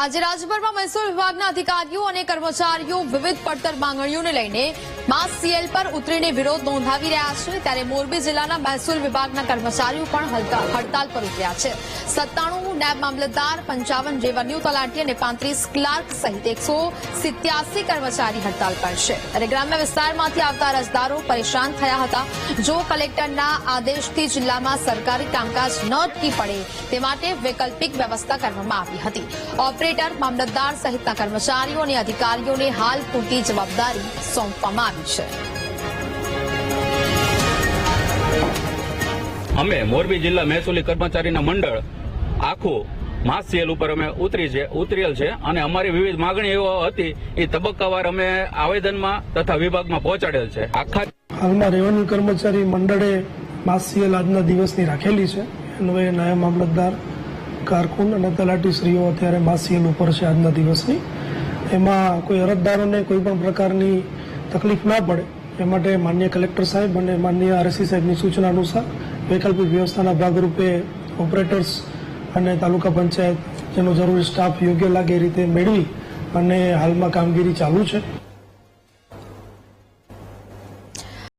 આજે રાજ્યભરમાં મહેસૂલ વિભાગના અધિકારીઓ અને કર્મચારીઓ વિવિધ પડતર માંગણીઓને લઈને માસ સીએલ પર ઉતરીને વિરોધ નોંધાવી રહ્યા છે. ત્યારે મોરબી જિલ્લાના મહેસૂલ વિભાગના કર્મચારીઓ પણ હડતાલ પર ઉતર્યા છે. સત્તાણું નાયબ મામલતદાર, પંચાવન રેવન્યુ તલાટી અને પાંત્રીસ ક્લાર્ક સહિત એકસો કર્મચારી હડતાલ પર છે. અને ગ્રામ્ય વિસ્તારમાંથી આવતા અરજદારો પરેશાન થયા હતા. જો કલેક્ટરના આદેશથી જિલ્લામાં સરકારી કામકાજ ન અટકી પડે તે માટે વૈકલ્પિક વ્યવસ્થા કરવામાં આવી હતી. ઓપરેટર મામલતદાર સહિતના કર્મચારીઓ અને અધિકારીઓને હાલ પૂરતી જવાબદારી સોંપવામાં આવી છે. અમે મોરબી જિલ્લા મહેસૂલી કર્મચારીના મંડળ આખું માસ સીએલ ઉપર અમે ઉતરી છે ઉતરેલ છે અને અમારી વિવિધ માગણીઓ હતી એ તબક્કાવાર અમે આવેદનમાં તથા વિભાગમાં પહોંચાડેલ છે. આખા હાલમાં રેવન્યુ કર્મચારી મંડળે માસ સીએલ આજના દિવસની રાખેલી છે. અન્વયે નાયબ મામલતદાર કારકુન અને તલાટીશ્રીઓ અત્યારે માસ સીએલ ઉપર છે આજના દિવસની. એમાં કોઈ અરજદારોને કોઈ પણ પ્રકારની તકલીફ ના પડે, એ માટે માન્ય કલેક્ટર સાહેબ અને માન્ય આરએસસી સાહેબની સૂચના અનુસાર વૈકલ્પિક વ્યવસ્થાના ભાગરૂપે ઓપરેટર્સ અને તાલુકા પંચાયત જેનો જરૂરી સ્ટાફ યોગ્ય લાગે એ રીતે મેળવી અને હાલમાં કામગીરી ચાલુ છે.